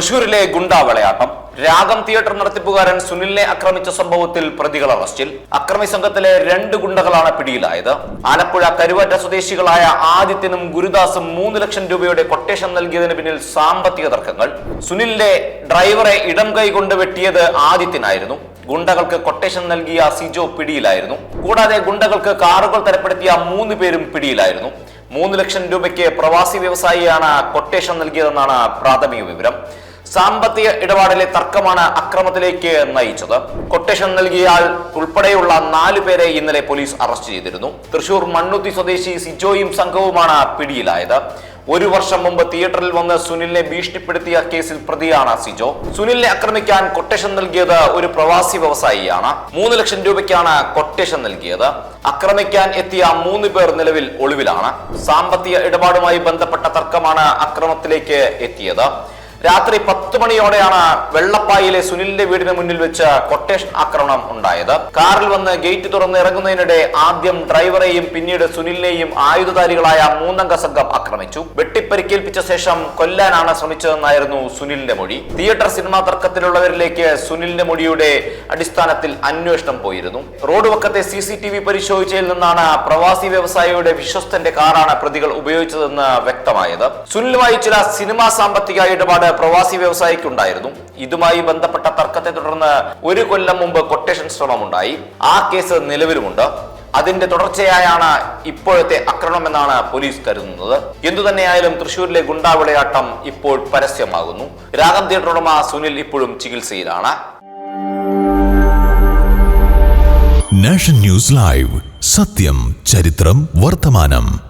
തൃശൂരിലെ ഗുണ്ടാവളയാട്ടം രാഗം തിയേറ്റർ നടത്തിപ്പുകാരൻ സുനിലിനെ ആക്രമിച്ച സംഭവത്തിൽ പ്രതികൾ അറസ്റ്റിൽ. അക്രമി സംഘത്തിലെ രണ്ട് ഗുണ്ടകളാണ് പിടിയിലായത്. ആലപ്പുഴ കരുവാറ്റ സ്വദേശികളായ ആദിത്യനും ഗുരുദാസും മൂന്ന് ലക്ഷം രൂപയുടെ കൊട്ടേഷൻ നൽകിയതിന് പിന്നിൽ സാമ്പത്തിക തർക്കങ്ങൾ. സുനിലിന്റെ ഡ്രൈവറെ ഇടം കൈ കൊണ്ട് വെട്ടിയത് ആദിത്യനായിരുന്നു. ഗുണ്ടകൾക്ക് കൊട്ടേഷൻ നൽകിയ സിജോ പിടിയിലായിരുന്നു. കൂടാതെ ഗുണ്ടകൾക്ക് കാറുകൾ തരപ്പെടുത്തിയ മൂന്ന് പേരും പിടിയിലായിരുന്നു. മൂന്ന് ലക്ഷം രൂപയ്ക്ക് പ്രവാസി വ്യവസായിയാണ് കൊട്ടേഷൻ നൽകിയതെന്നാണ് പ്രാഥമിക വിവരം. സാമ്പത്തിക ഇടപാടിലെ തർക്കമാണ് അക്രമത്തിലേക്ക് നയിച്ചത്. കൊട്ടേഷൻ നൽകിയാൽ ഉൾപ്പെടെയുള്ള നാലു പേരെ ഇന്നലെ പോലീസ് അറസ്റ്റ് ചെയ്തിരുന്നു. തൃശൂർ മണ്ണുത്തി സ്വദേശി സിജോയും സംഘവുമാണ് പിടിയിലായത്. ഒരു വർഷം മുമ്പ് തിയേറ്ററിൽ വന്ന് സുനിലിനെ ഭീഷണിപ്പെടുത്തിയ കേസിൽ പ്രതിയാണ് സിജോ. സുനിലിനെ ആക്രമിക്കാൻ കൊട്ടേഷൻ നൽകിയത് ഒരു പ്രവാസി വ്യവസായിയാണ്. മൂന്ന് ലക്ഷം രൂപയ്ക്കാണ് കൊട്ടേഷൻ നൽകിയത്. ആക്രമിക്കാൻ എത്തിയ മൂന്ന് പേർ നിലവിൽ ഒളിവിലാണ്. സാമ്പത്തിക ഇടപാടുമായി ബന്ധപ്പെട്ട തർക്കമാണ് അക്രമത്തിലേക്ക് എത്തിയത്. രാത്രി പത്ത് മണിയോടെയാണ് വെള്ളപ്പായിലെ സുനിലിന്റെ വീടിന് മുന്നിൽ വെച്ച് കൊട്ടേഷൻ ആക്രമണം ഉണ്ടായത്. കാറിൽ വന്ന് ഗേറ്റ് തുറന്ന് ഇറങ്ങുന്നതിനിടെ ആദ്യം ഡ്രൈവറെയും പിന്നീട് സുനിലിനെയും ആയുധധാരികളായ മൂന്നംഗ സംഘം ആക്രമിച്ചു. വെട്ടിപ്പരിക്കേൽപ്പിച്ച ശേഷം കൊല്ലാനാണ് ശ്രമിച്ചതെന്നായിരുന്നു സുനിലിന്റെ മൊഴി. തിയേറ്റർ സിനിമാ തർക്കത്തിലുള്ളവരിലേക്ക് സുനിലിന്റെ മൊഴിയുടെ അടിസ്ഥാനത്തിൽ അന്വേഷണം പോയിരുന്നു. റോഡ് വക്കത്തെ സി സി ടി വി പരിശോധിച്ചതിൽ നിന്നാണ് പ്രവാസി വ്യവസായിയുടെ വിശ്വസ്തന്റെ കാറാണ് പ്രതികൾ ഉപയോഗിച്ചതെന്ന് വ്യക്തമായത്. സുനിലുമായി ചില സിനിമാ സാമ്പത്തിക ഇടപാട് പ്രവാസി വ്യവസായിക്കുണ്ടായിരുന്നു ഇതുമായി ബന്ധപ്പെട്ട തർക്കത്തെ തുടർന്ന് ഒരു കൊല്ലം മുമ്പ് കൊട്ടേഷൻ ശ്രമമുണ്ടായി. ആ കേസ് നിലവിലുമുണ്ട്. അതിന്റെ തുടർച്ചയായാണ് ഇപ്പോഴത്തെ ആക്രമണം എന്നാണ് പോലീസ് കരുതുന്നത്. എന്തുതന്നെയായാലും തൃശൂരിലെ ഗുണ്ടാവിളയാട്ടം ഇപ്പോൾ പരസ്യമാകുന്നു. രാഗം തിയേറ്റർ ഉടമ സുനിൽ ഇപ്പോഴും ചികിത്സയിലാണ്. Nation news live. സത്യം ചരിത്രം വർത്തമാനം.